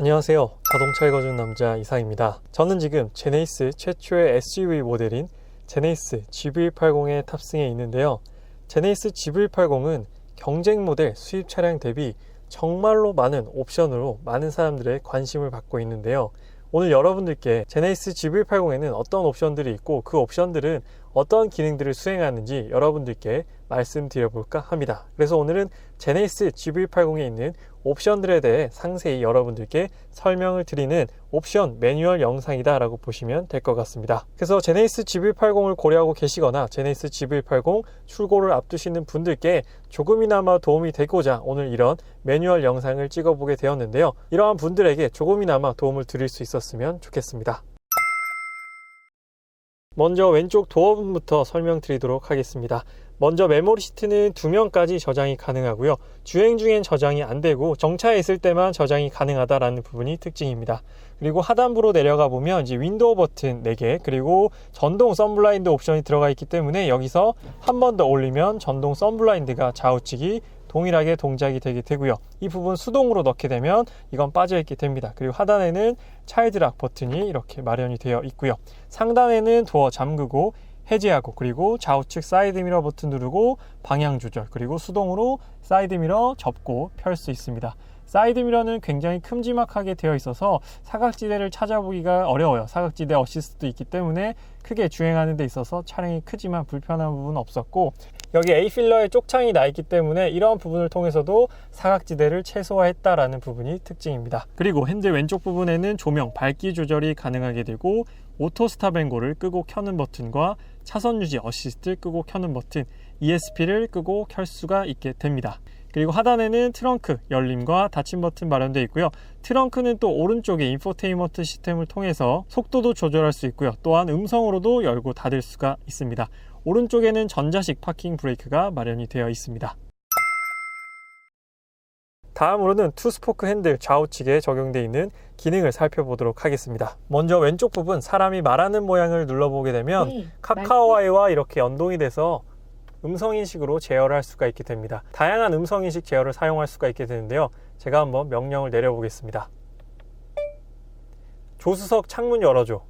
안녕하세요. 자동차 읽어주는 남자 이상입니다. 저는 지금 제네이스 최초의 SUV 모델인 제네이스 GV80에 탑승해 있는데요. 제네이스 GV80은 경쟁 모델 수입 차량 대비 정말로 많은 옵션으로 많은 사람들의 관심을 받고 있는데요. 오늘 여러분들께 제네이스 GV80에는 어떤 옵션들이 있고 그 옵션들은 어떤 기능들을 수행하는지 여러분들께 말씀드려볼까 합니다. 그래서 오늘은 제네이스 GV80에 있는 옵션들에 대해 상세히 여러분들께 설명을 드리는 옵션 매뉴얼 영상이다 라고 보시면 될 것 같습니다. 그래서 제네이스 GV80을 고려하고 계시거나 제네이스 GV80 출고를 앞두시는 분들께 조금이나마 도움이 되고자 오늘 이런 매뉴얼 영상을 찍어보게 되었는데요. 이러한 분들에게 조금이나마 도움을 드릴 수 있었으면 좋겠습니다. 먼저 왼쪽 도어 부분부터 설명드리도록 하겠습니다. 먼저 메모리 시트는 두 명까지 저장이 가능하고요. 주행 중엔 저장이 안 되고 정차에 있을 때만 저장이 가능하다라는 부분이 특징입니다. 그리고 하단부로 내려가 보면 이제 윈도우 버튼 4개 그리고 전동 썬블라인드 옵션이 들어가 있기 때문에 여기서 한 번 더 올리면 전동 썬블라인드가 좌우측이 동일하게 동작이 되게 되고요. 이 부분 수동으로 넣게 되면 이건 빠져 있게 됩니다. 그리고 하단에는 차일드락 버튼이 이렇게 마련이 되어 있고요. 상단에는 도어 잠그고 해제하고 그리고 좌우측 사이드 미러 버튼 누르고 방향 조절 그리고 수동으로 사이드 미러 접고 펼 수 있습니다. 사이드 미러는 굉장히 큼지막하게 되어 있어서 사각지대를 찾아보기가 어려워요. 사각지대 어시스트도 있기 때문에 크게 주행하는 데 있어서 차량이 크지만 불편한 부분은 없었고 여기 A 필러에 쪽창이 나 있기 때문에 이런 부분을 통해서도 사각지대를 최소화했다라는 부분이 특징입니다. 그리고 핸들 왼쪽 부분에는 조명, 밝기 조절이 가능하게 되고 오토 스탑앤고를 끄고 켜는 버튼과 차선 유지 어시스트 끄고 켜는 버튼, ESP를 끄고 켤 수가 있게 됩니다. 그리고 하단에는 트렁크 열림과 닫힘 버튼 마련되어 있고요. 트렁크는 또 오른쪽에 인포테인먼트 시스템을 통해서 속도도 조절할 수 있고요. 또한 음성으로도 열고 닫을 수가 있습니다. 오른쪽에는 전자식 파킹 브레이크가 마련이 되어 있습니다. 다음으로는 투스포크 핸들 좌우측에 적용되어 있는 기능을 살펴보도록 하겠습니다. 먼저 왼쪽 부분 사람이 말하는 모양을 눌러보게 되면 네, 카카오아이와 이렇게 연동이 돼서 음성인식으로 제어를 할 수가 있게 됩니다. 다양한 음성인식 제어를 사용할 수가 있게 되는데요. 제가 한번 명령을 내려보겠습니다. 조수석 창문 열어줘.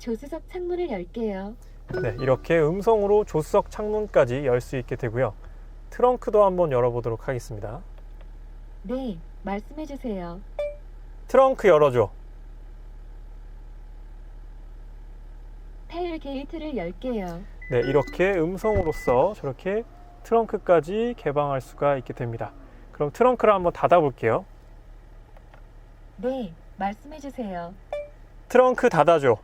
조수석 창문을 열게요. 네, 이렇게 음성으로 조수석 창문까지 열 수 있게 되고요. 트렁크도 한번 열어보도록 하겠습니다. 네, 말씀해 주세요. 트렁크 열어줘. 테일 게이트를 열게요. 네, 이렇게 음성으로서 저렇게 트렁크까지 개방할 수가 있게 됩니다. 그럼 트렁크를 한번 닫아볼게요. 네, 말씀해 주세요. 트렁크 닫아줘.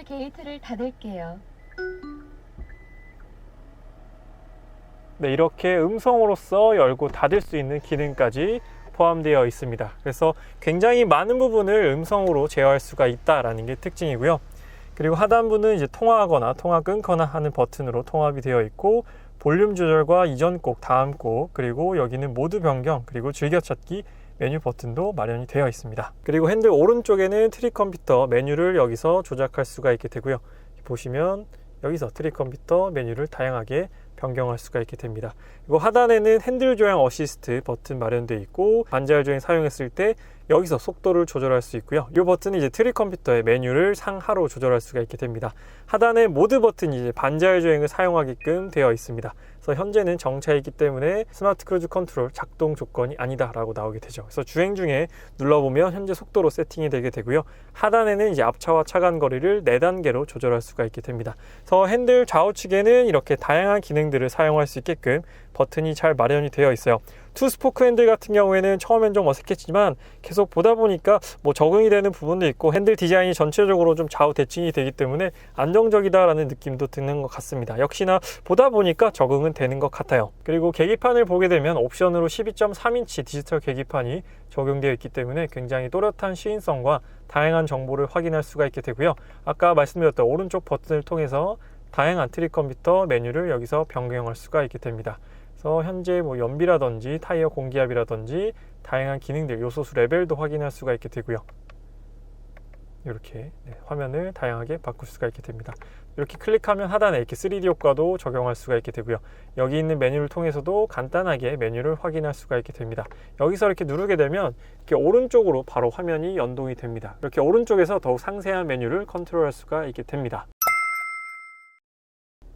테일 게이트를 닫을게요. 네, 이렇게 음성으로서 열고 닫을 수 있는 기능까지 포함되어 있습니다. 그래서 굉장히 많은 부분을 음성으로 제어할 수가 있다라는 게 특징이고요. 그리고 하단부는 이제 통화하거나 통화 끊거나 하는 버튼으로 통합이 되어 있고 볼륨 조절과 이전 곡, 다음 곡, 그리고 여기는 모드 변경, 그리고 즐겨찾기 메뉴 버튼도 마련이 되어 있습니다. 그리고 핸들 오른쪽에는 트리 컴퓨터 메뉴를 여기서 조작할 수가 있게 되고요. 보시면 여기서 트리 컴퓨터 메뉴를 다양하게 변경할 수가 있게 됩니다. 그리고 하단에는 핸들 조향 어시스트 버튼 마련되어 있고 반자율 조행 사용했을 때 여기서 속도를 조절할 수 있고요. 이 버튼은 이제 트리 컴퓨터의 메뉴를 상하로 조절할 수가 있게 됩니다. 하단에 모드 버튼이 이제 반자율 주행을 사용하게끔 되어 있습니다. 그래서 현재는 정차에 있기 때문에 스마트 크루즈 컨트롤 작동 조건이 아니다라고 나오게 되죠. 그래서 주행 중에 눌러보면 현재 속도로 세팅이 되게 되고요. 하단에는 이제 앞차와 차간 거리를 4단계로 조절할 수가 있게 됩니다. 그래서 핸들 좌우측에는 이렇게 다양한 기능들을 사용할 수 있게끔 버튼이 잘 마련이 되어 있어요. 투스포크 핸들 같은 경우에는 처음엔 좀 어색했지만 계속 보다 보니까 뭐 적응이 되는 부분도 있고 핸들 디자인이 전체적으로 좀 좌우 대칭이 되기 때문에 안정적이다라는 느낌도 드는 것 같습니다. 역시나 보다 보니까 적응은 되는 것 같아요. 그리고 계기판을 보게 되면 옵션으로 12.3인치 디지털 계기판이 적용되어 있기 때문에 굉장히 또렷한 시인성과 다양한 정보를 확인할 수가 있게 되고요. 아까 말씀드렸던 오른쪽 버튼을 통해서 다양한 트리 컴퓨터 메뉴를 여기서 변경할 수가 있게 됩니다. 그래서 현재 뭐 연비라든지 타이어 공기압이라든지 다양한 기능들 요소수 레벨도 확인할 수가 있게 되고요. 이렇게 네, 화면을 다양하게 바꿀 수가 있게 됩니다. 이렇게 클릭하면 하단에 이렇게 3D 효과도 적용할 수가 있게 되고요. 여기 있는 메뉴를 통해서도 간단하게 메뉴를 확인할 수가 있게 됩니다. 여기서 이렇게 누르게 되면 이렇게 오른쪽으로 바로 화면이 연동이 됩니다. 이렇게 오른쪽에서 더욱 상세한 메뉴를 컨트롤할 수가 있게 됩니다.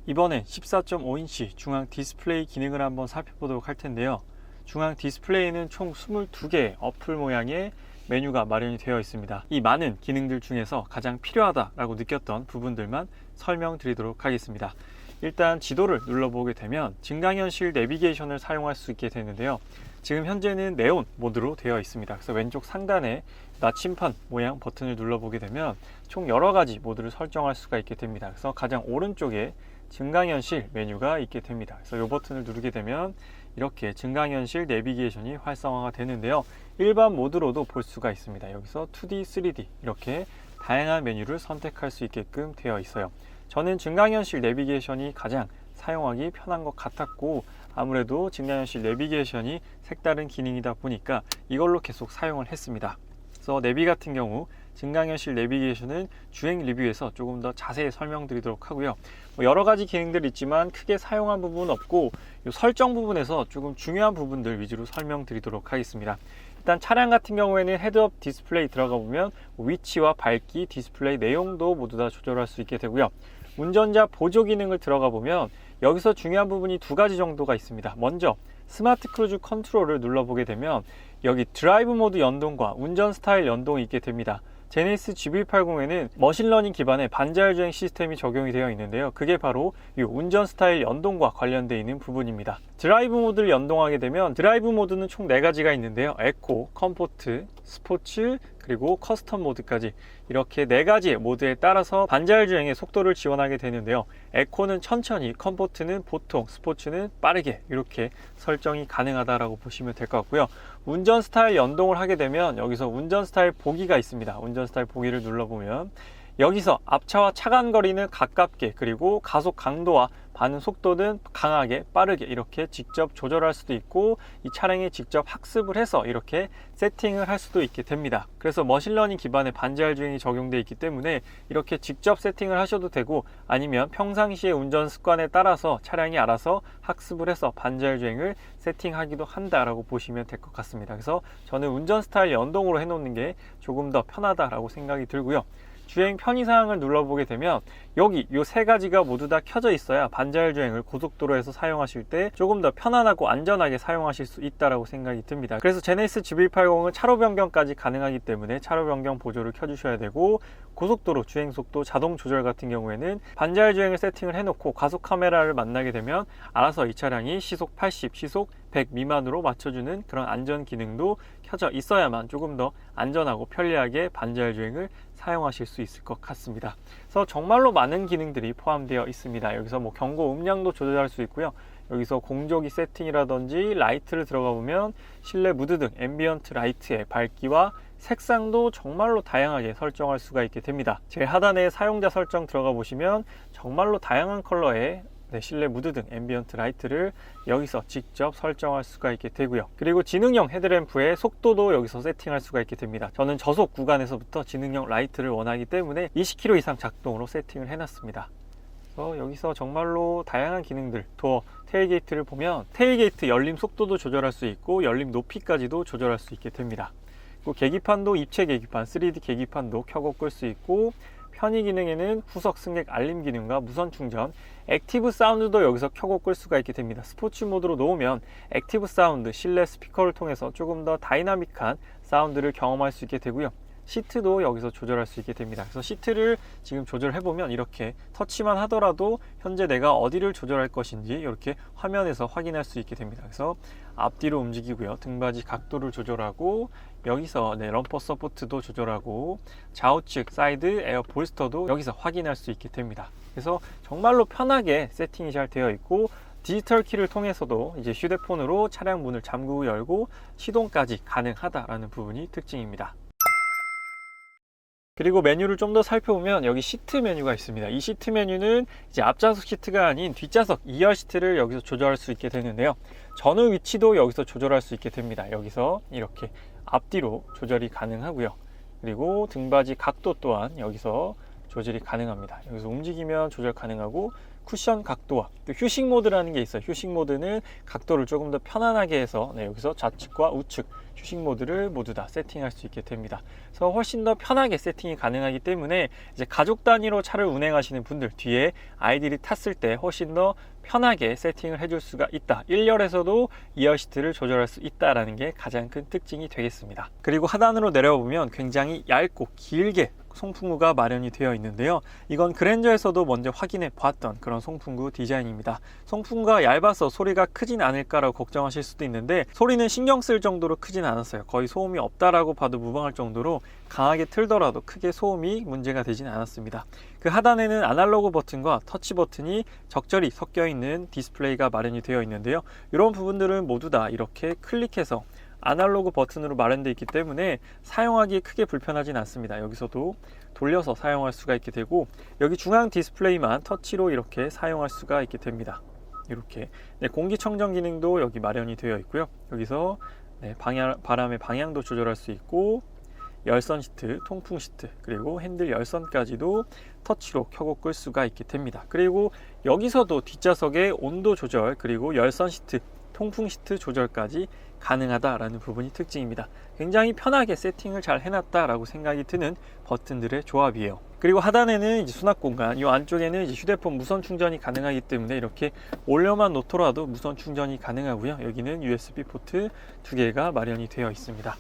이번엔 14.5인치 중앙 디스플레이 기능을 한번 살펴보도록 할 텐데요. 중앙 디스플레이는 총 22개의 어플 모양의 메뉴가 마련이 되어 있습니다. 이 많은 기능들 중에서 가장 필요하다라고 느꼈던 부분들만 설명드리도록 하겠습니다. 일단 지도를 눌러보게 되면 증강현실 내비게이션을 사용할 수 있게 되는데요. 지금 현재는 네온 모드로 되어 있습니다. 그래서 왼쪽 상단에 나침판 모양 버튼을 눌러보게 되면 총 여러 가지 모드를 설정할 수가 있게 됩니다. 그래서 가장 오른쪽에 증강현실 메뉴가 있게 됩니다. 그래서 이 버튼을 누르게 되면 이렇게 증강현실 내비게이션이 활성화가 되는데요. 일반 모드로도 볼 수가 있습니다. 여기서 2D, 3D 이렇게 다양한 메뉴를 선택할 수 있게끔 되어 있어요. 저는 증강현실 내비게이션이 가장 사용하기 편한 것 같았고 아무래도 증강현실 내비게이션이 색다른 기능이다 보니까 이걸로 계속 사용을 했습니다. 그래서 내비 같은 경우 증강현실 내비게이션은 주행 리뷰에서 조금 더 자세히 설명드리도록 하고요. 뭐 여러 가지 기능들 있지만 크게 사용한 부분은 없고 이 설정 부분에서 조금 중요한 부분들 위주로 설명드리도록 하겠습니다. 일단 차량 같은 경우에는 헤드업 디스플레이 들어가 보면 위치와 밝기, 디스플레이 내용도 모두 다 조절할 수 있게 되고요. 운전자 보조 기능을 들어가 보면 여기서 중요한 부분이 두 가지 정도가 있습니다. 먼저 스마트 크루즈 컨트롤을 눌러보게 되면 여기 드라이브 모드 연동과 운전 스타일 연동이 있게 됩니다. 제네시스 G180에는 머신러닝 기반의 반자율 주행 시스템이 적용이 되어 있는데요. 그게 바로 이 운전 스타일 연동과 관련되어 있는 부분입니다. 드라이브 모드를 연동하게 되면 드라이브 모드는 총 4가지가 있는데요. 에코, 컴포트, 스포츠, 그리고 커스텀 모드까지 이렇게 네 가지의 모드에 따라서 반자율 주행의 속도를 지원하게 되는데요. 에코는 천천히, 컴포트는 보통, 스포츠는 빠르게 이렇게 설정이 가능하다라고 보시면 될 것 같고요. 운전 스타일 연동을 하게 되면 여기서 운전 스타일 보기가 있습니다. 운전 스타일 보기를 눌러보면 여기서 앞차와 차간 거리는 가깝게 그리고 가속 강도와 반응 속도는 강하게 빠르게 이렇게 직접 조절할 수도 있고 이 차량에 직접 학습을 해서 이렇게 세팅을 할 수도 있게 됩니다. 그래서 머신러닝 기반의 반자율 주행이 적용되어 있기 때문에 이렇게 직접 세팅을 하셔도 되고 아니면 평상시의 운전 습관에 따라서 차량이 알아서 학습을 해서 반자율 주행을 세팅하기도 한다라고 보시면 될 것 같습니다. 그래서 저는 운전 스타일 연동으로 해놓는 게 조금 더 편하다라고 생각이 들고요. 주행 편의사항을 눌러보게 되면 여기 이 세 가지가 모두 다 켜져 있어야 반자율 주행을 고속도로에서 사용하실 때 조금 더 편안하고 안전하게 사용하실 수 있다라고 생각이 듭니다. 그래서 제네시스 G180은 차로 변경까지 가능하기 때문에 차로 변경 보조를 켜주셔야 되고 고속도로 주행 속도 자동 조절 같은 경우에는 반자율 주행을 세팅을 해놓고 가속 카메라를 만나게 되면 알아서 이 차량이 시속 80, 시속 100 미만으로 맞춰주는 그런 안전 기능도 켜져 있어야만 조금 더 안전하고 편리하게 반자율 주행을 사용하실 수 있을 것 같습니다. 그래서 정말로 많은 기능들이 포함되어 있습니다. 여기서 뭐 경고 음량도 조절할 수 있고요. 여기서 공조기 세팅이라든지 라이트를 들어가 보면 실내 무드 등 앰비언트 라이트의 밝기와 색상도 정말로 다양하게 설정할 수가 있게 됩니다. 제일 하단에 사용자 설정 들어가 보시면 정말로 다양한 컬러의 네, 실내 무드 등 앰비언트 라이트를 여기서 직접 설정할 수가 있게 되고요. 그리고 지능형 헤드램프의 속도도 여기서 세팅할 수가 있게 됩니다. 저는 저속 구간에서부터 지능형 라이트를 원하기 때문에 20km 이상 작동으로 세팅을 해놨습니다. 여기서 정말로 다양한 기능들, 도어, 테일게이트를 보면 테일게이트 열림 속도도 조절할 수 있고 열림 높이까지도 조절할 수 있게 됩니다. 계기판도 입체 계기판, 3D 계기판도 켜고 끌 수 있고 편의 기능에는 후석 승객 알림 기능과 무선 충전, 액티브 사운드도 여기서 켜고 끌 수가 있게 됩니다. 스포츠 모드로 놓으면 액티브 사운드, 실내 스피커를 통해서 조금 더 다이나믹한 사운드를 경험할 수 있게 되고요. 시트도 여기서 조절할 수 있게 됩니다. 그래서 시트를 지금 조절해 보면 이렇게 터치만 하더라도 현재 내가 어디를 조절할 것인지 이렇게 화면에서 확인할 수 있게 됩니다. 그래서 앞뒤로 움직이고요. 등받이 각도를 조절하고 여기서 네, 럼퍼 서포트도 조절하고 좌우측 사이드 에어 볼스터도 여기서 확인할 수 있게 됩니다. 그래서 정말로 편하게 세팅이 잘 되어 있고 디지털 키를 통해서도 이제 휴대폰으로 차량 문을 잠그고 열고 시동까지 가능하다라는 부분이 특징입니다. 그리고 메뉴를 좀 더 살펴보면 여기 시트 메뉴가 있습니다. 이 시트 메뉴는 이제 앞좌석 시트가 아닌 뒷좌석 2열 시트를 여기서 조절할 수 있게 되는데요. 전후 위치도 여기서 조절할 수 있게 됩니다. 여기서 이렇게 앞뒤로 조절이 가능하고요. 그리고 등받이 각도 또한 여기서 조절이 가능합니다. 여기서 움직이면 조절 가능하고 쿠션 각도와 또 휴식 모드라는 게 있어요. 휴식 모드는 각도를 조금 더 편안하게 해서 네, 여기서 좌측과 우측 휴식 모드를 모두 다 세팅할 수 있게 됩니다. 그래서 훨씬 더 편하게 세팅이 가능하기 때문에 이제 가족 단위로 차를 운행하시는 분들 뒤에 아이들이 탔을 때 훨씬 더 편하게 세팅을 해줄 수가 있다. 1열에서도 2열 시트를 조절할 수 있다라는 게 가장 큰 특징이 되겠습니다. 그리고 하단으로 내려보면 굉장히 얇고 길게 송풍구가 마련이 되어 있는데요. 이건 그랜저에서도 먼저 확인해 봤던 그런 송풍구 디자인입니다. 송풍구가 얇아서 소리가 크진 않을까라고 걱정하실 수도 있는데 소리는 신경 쓸 정도로 크진 않았어요. 거의 소음이 없다라고 봐도 무방할 정도로 강하게 틀더라도 크게 소음이 문제가 되진 않았습니다. 그 하단에는 아날로그 버튼과 터치 버튼이 적절히 섞여 있는 디스플레이가 마련이 되어 있는데요. 이런 부분들은 모두 다 이렇게 클릭해서 아날로그 버튼으로 마련되어 있기 때문에 사용하기 크게 불편하진 않습니다. 여기서도 돌려서 사용할 수가 있게 되고 여기 중앙 디스플레이만 터치로 이렇게 사용할 수가 있게 됩니다. 이렇게 네, 공기청정 기능도 여기 마련이 되어 있고요. 여기서 네, 방향, 바람의 방향도 조절할 수 있고 열선 시트, 통풍 시트, 그리고 핸들 열선까지도 터치로 켜고 끌 수가 있게 됩니다. 그리고 여기서도 뒷좌석의 온도 조절, 그리고 열선 시트, 통풍 시트 조절까지 가능하다라는 부분이 특징입니다. 굉장히 편하게 세팅을 잘 해놨다라고 생각이 드는 버튼들의 조합이에요. 그리고 하단에는 이제 수납 공간, 이 안쪽에는 이제 휴대폰 무선 충전이 가능하기 때문에 이렇게 올려만 놓더라도 무선 충전이 가능하고요. 여기는 USB 포트 두 개가 마련이 되어 있습니다.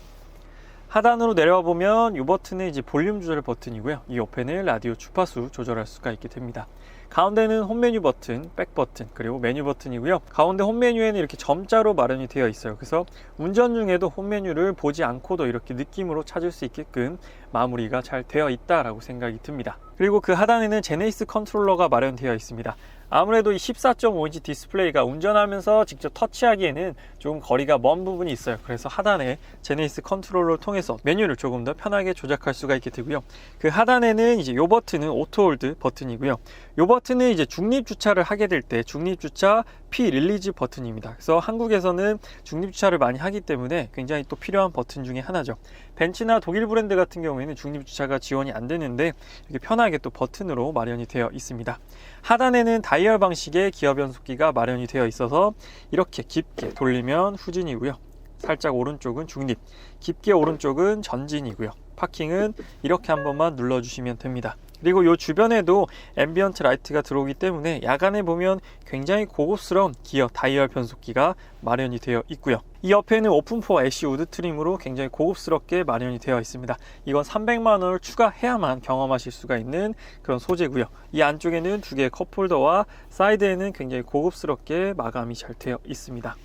하단으로 내려와 보면 이 버튼은 이제 볼륨 조절 버튼이고요. 이 옆에는 라디오 주파수 조절할 수가 있게 됩니다. 가운데는 홈 메뉴 버튼, 백 버튼, 그리고 메뉴 버튼이고요. 가운데 홈 메뉴에는 이렇게 점자로 마련이 되어 있어요. 그래서 운전 중에도 홈 메뉴를 보지 않고도 이렇게 느낌으로 찾을 수 있게끔 마무리가 잘 되어 있다라고 생각이 듭니다. 그리고 그 하단에는 제네시스 컨트롤러가 마련되어 있습니다. 아무래도 이 14.5인치 디스플레이가 운전하면서 직접 터치하기에는 좀 거리가 먼 부분이 있어요. 그래서 하단에 제네시스 컨트롤러를 통해서 메뉴를 조금 더 편하게 조작할 수가 있게 되고요. 그 하단에는 이제 요 버튼은 오토 홀드 버튼이고요. 요 버튼은 이제 중립 주차를 하게 될 때 중립 주차 피 릴리즈 버튼입니다. 그래서 한국에서는 중립 주차를 많이 하기 때문에 굉장히 또 필요한 버튼 중에 하나죠. 벤츠나 독일 브랜드 같은 경우에는 중립 주차가 지원이 안 되는데 이렇게 편하게 또 버튼으로 마련이 되어 있습니다. 하단에는 다이얼 방식의 기어 변속기가 마련이 되어 있어서 이렇게 깊게 돌리면 후진이고요. 살짝 오른쪽은 중립, 깊게 오른쪽은 전진이고요. 파킹은 이렇게 한 번만 눌러주시면 됩니다. 그리고 이 주변에도 앰비언트 라이트가 들어오기 때문에 야간에 보면 굉장히 고급스러운 기어 다이얼 변속기가 마련이 되어 있고요. 이 옆에는 오픈포 애쉬 우드 트림으로 굉장히 고급스럽게 마련이 되어 있습니다. 이건 300만 원을 추가해야만 경험하실 수가 있는 그런 소재고요. 이 안쪽에는 두 개의 컵홀더와 사이드에는 굉장히 고급스럽게 마감이 잘 되어 있습니다.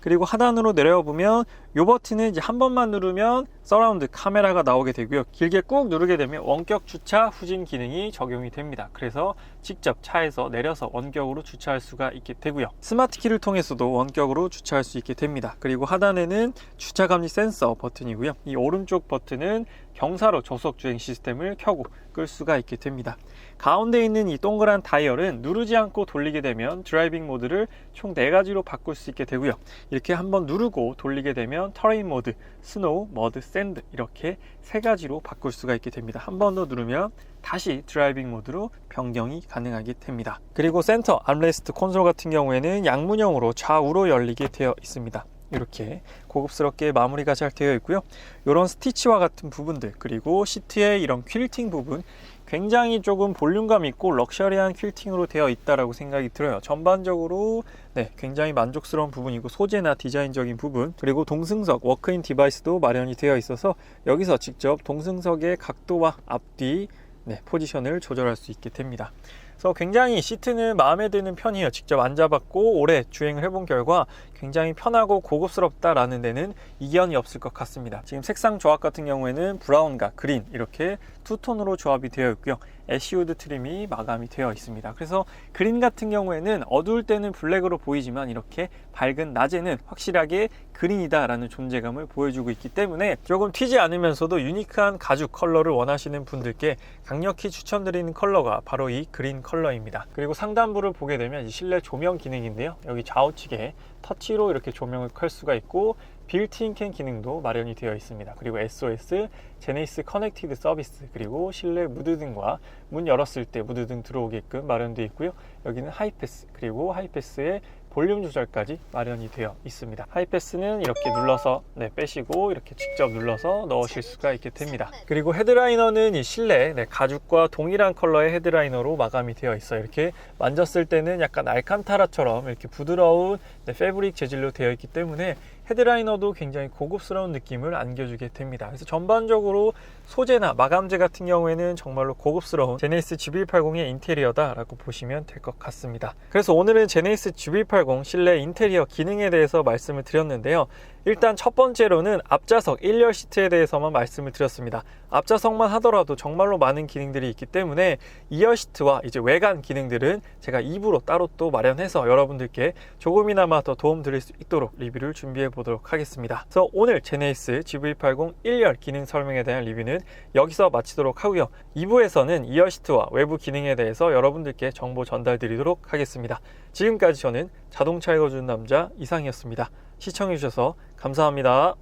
그리고 하단으로 내려와 보면 이 버튼은 이제 한 번만 누르면 서라운드 카메라가 나오게 되고요. 길게 꾹 누르게 되면 원격 주차 후진 기능이 적용이 됩니다. 그래서 직접 차에서 내려서 원격으로 주차할 수가 있게 되고요. 스마트 키를 통해서도 원격으로 주차할 수 있게 됩니다. 그리고 하단에는 주차 감지 센서 버튼이고요. 이 오른쪽 버튼은 경사로 저속 주행 시스템을 켜고 끌 수가 있게 됩니다. 가운데 있는 이 동그란 다이얼은 누르지 않고 돌리게 되면 드라이빙 모드를 총 4가지로 바꿀 수 있게 되고요. 이렇게 한번 누르고 돌리게 되면 터레인 모드, 스노우, 머드, 샌드 이렇게 세 가지로 바꿀 수가 있게 됩니다. 한 번 더 누르면 다시 드라이빙 모드로 변경이 가능하게 됩니다. 그리고 센터 암레스트 콘솔 같은 경우에는 양문형으로 좌우로 열리게 되어 있습니다. 이렇게 고급스럽게 마무리가 잘 되어 있고요. 이런 스티치와 같은 부분들 그리고 시트의 이런 퀼팅 부분 굉장히 조금 볼륨감 있고 럭셔리한 퀼팅으로 되어 있다라고 생각이 들어요. 전반적으로 네, 굉장히 만족스러운 부분이고 소재나 디자인적인 부분 그리고 동승석 워크인 디바이스도 마련이 되어 있어서 여기서 직접 동승석의 각도와 앞뒤 네, 포지션을 조절할 수 있게 됩니다. 그래서 굉장히 시트는 마음에 드는 편이에요. 직접 앉아봤고 오래 주행을 해본 결과 굉장히 편하고 고급스럽다라는 데는 이견이 없을 것 같습니다. 지금 색상 조합 같은 경우에는 브라운과 그린 이렇게 투톤으로 조합이 되어 있고요. 애쉬우드 트림이 마감이 되어 있습니다. 그래서 그린 같은 경우에는 어두울 때는 블랙으로 보이지만 이렇게 밝은 낮에는 확실하게 그린이다라는 존재감을 보여주고 있기 때문에 조금 튀지 않으면서도 유니크한 가죽 컬러를 원하시는 분들께 강력히 추천드리는 컬러가 바로 이 그린 컬러입니다. 그리고 상단부를 보게 되면 이 실내 조명 기능인데요. 여기 좌우측에 터치로 이렇게 조명을 켤 수가 있고 빌트인 캠 기능도 마련이 되어 있습니다. 그리고 SOS, 제네시스 커넥티드 서비스, 그리고 실내 무드 등과 문 열었을 때 무드 등 들어오게끔 마련되어 있고요. 여기는 하이패스, 그리고 하이패스의 볼륨 조절까지 마련이 되어 있습니다. 하이패스는 이렇게 눌러서 네, 빼시고 이렇게 직접 눌러서 넣으실 수가 있게 됩니다. 그리고 헤드라이너는 이 실내 네, 가죽과 동일한 컬러의 헤드라이너로 마감이 되어 있어요. 이렇게 만졌을 때는 약간 알칸타라처럼 이렇게 부드러운 네, 패브릭 재질로 되어 있기 때문에 헤드라이너도 굉장히 고급스러운 느낌을 안겨주게 됩니다. 그래서 전반적으로 소재나 마감재 같은 경우에는 정말로 고급스러운 제네시스 G180의 인테리어다라고 보시면 될 것 같습니다. 그래서 오늘은 제네시스 G180 실내 인테리어 기능에 대해서 말씀을 드렸는데요. 일단 첫 번째로는 앞좌석 1열 시트에 대해서만 말씀을 드렸습니다. 앞좌석만 하더라도 정말로 많은 기능들이 있기 때문에 2열 시트와 이제 외관 기능들은 제가 2부로 따로 또 마련해서 여러분들께 조금이나마 더 도움 드릴 수 있도록 리뷰를 준비해 보도록 하겠습니다. 그래서 오늘 제네시스 GV80 1열 기능 설명에 대한 리뷰는 여기서 마치도록 하고요. 2부에서는 2열 시트와 외부 기능에 대해서 여러분들께 정보 전달 드리도록 하겠습니다. 지금까지 저는 자동차 읽어주는 남자 이상이었습니다. 시청해주셔서 감사합니다.